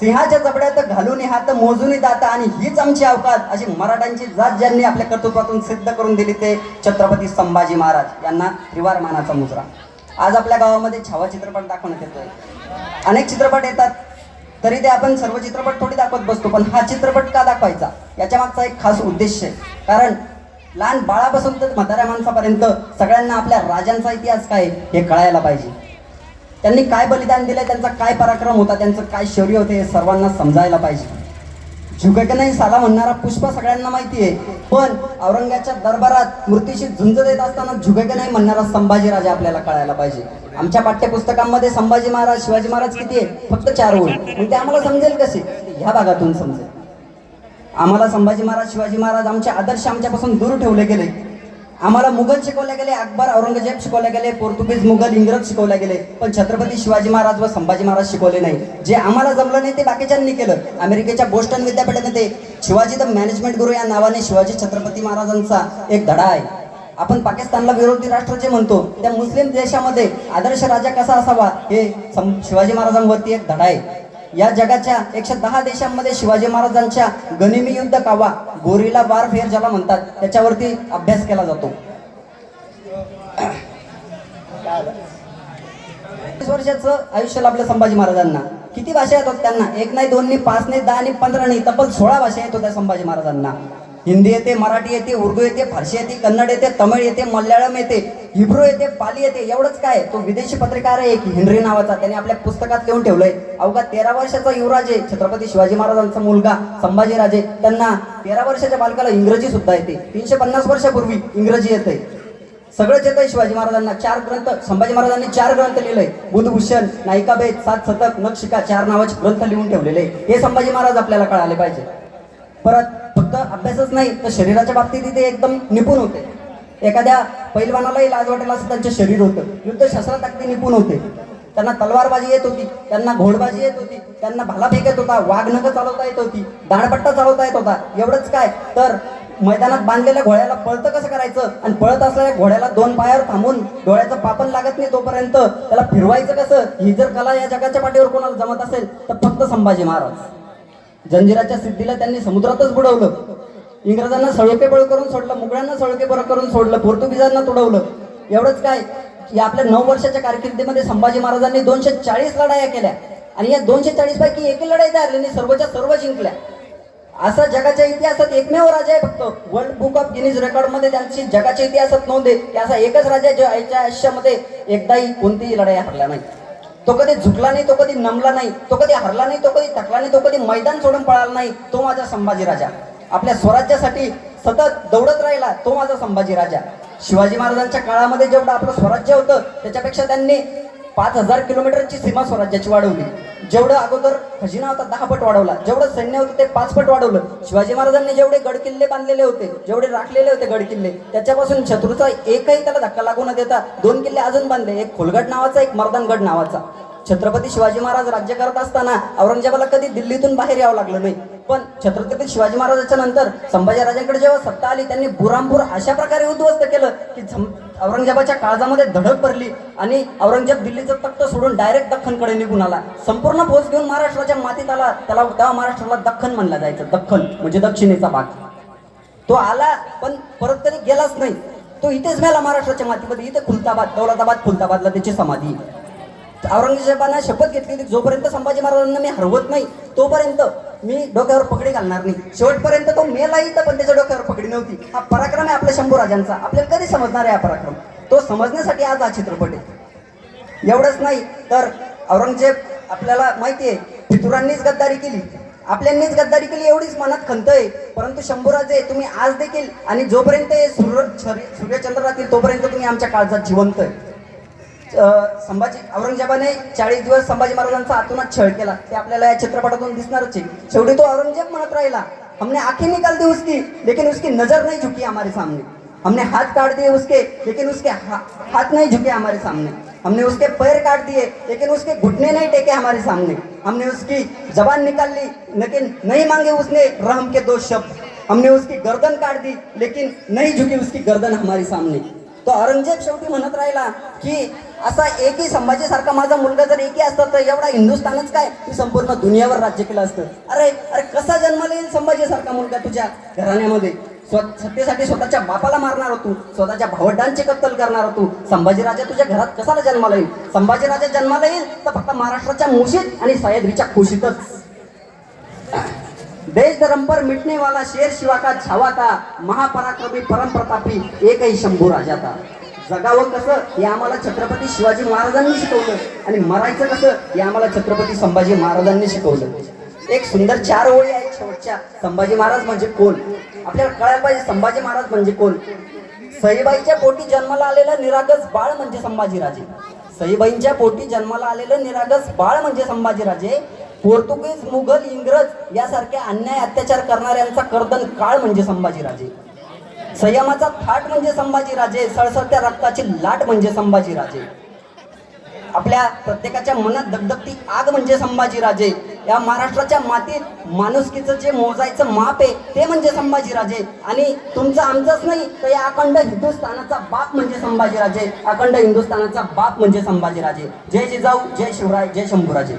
सिंहाच्या जबड्यात घालून हात मोजून दाता आणि हीच आमची अवकात अशी मराठ्यांची जात ज्यांनी आपल्या कर्तृत्वातून सिद्ध करून दिली ते छत्रपती संभाजी महाराज यांना त्रिवार मानाचा मुजरा. आज आपल्या गावामध्ये छावा चित्रपट दाखवण्यात येतोय. अनेक चित्रपट येतात तरी ते आपण सर्व चित्रपट थोडी दाखवत बसतो पण हा चित्रपट का दाखवायचा? याच्या मागचा एक खास उद्देश आहे. कारण लहान बाळापासून तर म्हाताऱ्या माणसापर्यंत सगळ्यांना आपल्या राजांचा इतिहास काय हे कळायला पाहिजे. त्यांनी काय बलिदान दिलंय त्यांचा काय पराक्रम होता त्यांचं काय शौर्य होते हे सर्वांना समजायला पाहिजे. झुकक नाही साला म्हणणारा पुष्प सगळ्यांना माहिती आहे पण औरंगाच्या दरबारात मूर्तीशी झुंज देत असताना झुकक नाही म्हणणारा संभाजी राजा आपल्याला कळायला पाहिजे. आमच्या पाठ्यपुस्तकांमध्ये संभाजी महाराज शिवाजी महाराज किती आहे फक्त चार ओळी. मग ते आम्हाला समजेल कसे? ह्या भागातून समजेल. आम्हाला संभाजी महाराज शिवाजी महाराज आमचे आदर्श आमच्यापासून दूर ठेवले गेले. आम्हाला मुघल शिकवले गेले अकबर औरंगजेब शिकवले गेले पोर्तुगीज मुघल इंग्रज शिकवले गेले पण छत्रपती शिवाजी महाराज व संभाजी महाराज शिकवले नाही. जे आम्हाला जमलं नाही ते बाकीच्यांनी केलं. अमेरिकेच्या बोस्टन विद्यापीठाने ते शिवाजी द मॅनेजमेंट गुरु या नावाने शिवाजी छत्रपती महाराजांचा एक धडा आहे. आपण पाकिस्तानला विरोधी राष्ट्र जे म्हणतो त्या मुस्लिम देशामध्ये आदर्श राजा कसा असावा हे शिवाजी महाराजांवरती एक धडा आहे. या जगाच्या एकशे दहा देशांमध्ये शिवाजी महाराजांच्या गनिमी युद्ध कावा गोरिला वारफेअर ज्याला म्हणतात त्याच्यावरती अभ्यास केला जातो. वीस वर्षाचं आयुष्य लाभलं संभाजी महाराजांना. किती भाषा येतात त्यांना? एक नाही दोन नाही पाच नाही दहा नाही पंधरा नाही तब्बल सोळा भाषा येत होत्या संभाजी महाराजांना. हिंदी येते मराठी येते उर्दू येते फारसी येते कन्नड येते तमिळ येते मल्याळम येते. हिब्रू येते पाली येते एवढंच काय? तो विदेशी पत्रकार आहे एक हेनरी नावाचा. त्याने आपल्या पुस्तकात लिहून ठेवलंय अवघा तेरा वर्षाचा युवराज आहे छत्रपती शिवाजी महाराजांचा मुलगा संभाजीराजे त्यांना तेरा वर्षाच्या बालकाला इंग्रजी सुद्धा येते. तीनशे पन्नास वर्षापूर्वी इंग्रजी येते सगळंच येतंय शिवाजी महाराजांना. चार ग्रंथ संभाजी महाराजांनी चार ग्रंथ लिहिलंय. बुधभूषण नायिकाभेद सात शतक नक्षिका चार नावाचे ग्रंथ लिहून ठेवलेले. हे संभाजी महाराज आपल्याला कळाले पाहिजे. परत फक्त अभ्यासच नाही तर शरीराच्या बाबतीत ते एकदम निपुण होते. एखाद्या पैलवानालाही लाज वाटेल असं त्यांचं शरीर होतं. युद्धशास्त्रात अगदी निपुण होते. त्यांना तलवारबाजी येत होती. त्यांना घोडबाजी येत होती. त्यांना भाला फेक येत होता. वाघनख चालवता येत होती. दाणपट्टा चालवता येत होता. एवढंच काय? तर मैदानात बांधलेल्या घोड्याला पळतं कसं करायचं? आणि पळत असलेल्या घोड्याला दोन पायावर थांबून डोळ्याचं पापन लागत नाही तोपर्यंत त्याला फिरवायचं कसं? ही जर कला या जगाच्या पाठीवर कोणाला जमत असेल तर फक्त संभाजी महाराज. जंजिराच्या सिद्धीला त्यांनी समुद्रातच बुडवलं. इंग्रजांना सळके बळ करून सोडलं मुघलांना सळके बळ करून सोडलं पोर्तुगीजांना तुडवलं. एवढंच काय या आपल्या नऊ वर्षाच्या कारकिर्दीमध्ये संभाजी महाराजांनी दोनशे चाळीस लढाया केल्या. आणि या दोनशे चाळीस पैकी एकही लढाई त्या हरल्याने सर्वच्या सर्व जिंकल्या. असा जगाच्या इतिहासात एकमेव राजा आहे फक्त. वर्ल्ड बुक ऑफ गिनीज रेकॉर्डमध्ये त्यांची जगाच्या इतिहासात नोंद आहे की असा एकच राजा जो आईच्या आयुष्यामध्ये एकदाही कोणतीही लढाई हरला नाही. तो कधी झुकला नाही तो कधी नमला नाही तो कधी हरला नाही तो कधी थकला नाही तो कधी मैदान सोडून पळाला नाही तो माझा संभाजी राजा. आपल्या स्वराज्यासाठी सतत दौडत राहिला तो माझा संभाजी राजा. शिवाजी महाराजांच्या काळामध्ये जेवढं आपलं स्वराज्य होतं त्याच्यापेक्षा त्यांनी पाच हजार किलोमीटरची सीमा स्वराज्याची वाढवली. जेवढं अगोदर खजिना होता दहा पट वाढवला. जेवढं सैन्य होतं ते पाच पट वाढवलं. शिवाजी महाराजांनी जेवढे गड किल्ले बांधलेले होते जेवढे राखलेले होते गड किल्ले त्याच्यापासून शत्रूचा एकही त्याला धक्का लागू न देता दोन किल्ले अजून बांधले. एक खोलगड नावाचा एक मर्दानगड नावाचा. छत्रपती शिवाजी महाराज राज्य करत असताना औरंगजेबाला कधी दिल्लीतून बाहेर यावं लागलं नाही. पण छत्रपती शिवाजी महाराजांच्या नंतर संभाजी राजांकडे जेव्हा सत्ता आली त्यांनी बुरामपूर अशा प्रकारे उद्ध्वस्त केलं की औरंगजेबाच्या काळजामध्ये धडक भरली आणि औरंगजेब दिल्लीचं तख्त सोडून डायरेक्ट दख्खनकडे निघून आला. संपूर्ण फौज घेऊन महाराष्ट्राच्या मातीत आला. त्याला तेव्हा महाराष्ट्राला दख्खन म्हणला जायचं. दख्खन म्हणजे दक्षिणेचा भाग. तो आला पण परत तरी गेलाच नाही. तो इथेच मेला महाराष्ट्राच्या मातीमध्ये. इथे खुलताबाद दौलताबाद खुलताबादला त्याची समाधी. औरंगजेबानं शपथ घेतली होती जोपर्यंत संभाजी महाराजांना मी हरवत नाही तोपर्यंत मी डोक्यावर पगडी घालणार नाही. शेवटपर्यंत तो मेलाही तर पण त्याच्या डोक्यावर पगडी नव्हती. हा पराक्रम आहे आपल्या शंभू राजांचा. आपल्याला कधी समजणार आहे हा पराक्रम? तो समजण्यासाठी आज हा चित्रपट आहे. एवढंच नाही तर औरंगजेब आपल्याला माहिती आहे फितुरांनीच गद्दारी केली. आपल्यांनीच गद्दारी केली एवढीच मनात खंत आहे. परंतु शंभूराजे तुम्ही आज देखील आणि जोपर्यंत हे सूर्य सूर्यचंद्रातील सूर्यचंद्र राहतील तोपर्यंत तुम्ही आमच्या काळजात जिवंत आहे. संभाजी औरंगजेबाने चाळीस दिवस संभाजी महाराजांचा आतूनच छळ केला. ते आपल्याला या चित्रपटातून दिसणारच आहे. शेवटी तो औरंगजेब म्हणत राहिला हमने आखे निकाल दी उसकी लेकिन उसकी नजर नहीं झुकी हमारे सामने. हमने हाथ काट दिए उसके लेकिन उसके हा, हाथ नहीं झुके हमारे सामने. हमने उसके पैर काट दिए लेकिन उसके घुटने नहीं टेके हमारे सामने. हमने उसकी जबान निकाल ली लेकिन नहीं मांगे उसने रहम के दो शब्द. हमने उसकी गर्दन काट दी लेकिन नहीं झुकी उसकी गर्दन हमारे सामने. तो औरंगजेब शेवटी म्हणत राहिला की असा एकही संभाजी सारखा माझा मुलगा जर एकही असता तर एवढा हिंदुस्थानच काय? मी संपूर्ण दुनियावर राज्य केलं असतं. अरे अरे कसा जन्माला येईल संभाजी सारखा मुलगा तुझ्या घराण्यामध्ये? स्व सत्तेसाठी स्वतःच्या बापाला मारणार होतो स्वतःच्या भावंडांची कत्तल करणार होतो. संभाजीराजा तुझ्या घरात कसाला जन्माला येईल? संभाजीराजा जन्माला येईल तर फक्त महाराष्ट्राच्या मुशीत आणि सह्याद्रीच्या खुशीतच देश धर्म पर मिटने वाला शेर शिवा का छावा था महापराक्रमी परम प्रतापी एकही शंभू राजा था जगावं कसं? हे आम्हाला छत्रपती शिवाजी महाराजांनी शिकवलं. आणि मरायचं कसं? हे आम्हाला छत्रपती संभाजी महाराजांनी शिकवलं. एक सुंदर चार ओळी आहेत शेवटच्या. संभाजी महाराज म्हणजे कोण? आपल्याला कळायला पाहिजे संभाजी महाराज म्हणजे कोण? सईबाईच्या पोटी जन्माला आलेलं निरागस बाळ म्हणजे संभाजीराजे सईबाईंच्या पोटी जन्माला आलेलं निरागस बाळ म्हणजे संभाजीराजे पोर्तुगीज मुघल इंग्रज यासारख्या अन्याय अत्याचार करणाऱ्यांचा कर्दन काळ म्हणजे संभाजीराजे संयमाचा थाट म्हणजे संभाजीराजे सळसळत्या रक्ताची लाट म्हणजे संभाजीराजे. आपल्या प्रत्येकाच्या मनात दगदगती आग म्हणजे संभाजीराजे. या महाराष्ट्राच्या मातीत माणुसकीचं जे मोजायचं माप आहे ते म्हणजे संभाजीराजे. आणि तुमचं आमचंच नाही तर या अखंड हिंदुस्थानाचा बाप म्हणजे संभाजीराजे. अखंड हिंदुस्थानाचा बाप म्हणजे संभाजीराजे. जय जिजाऊ जय शिवराय जय शंभूराजे.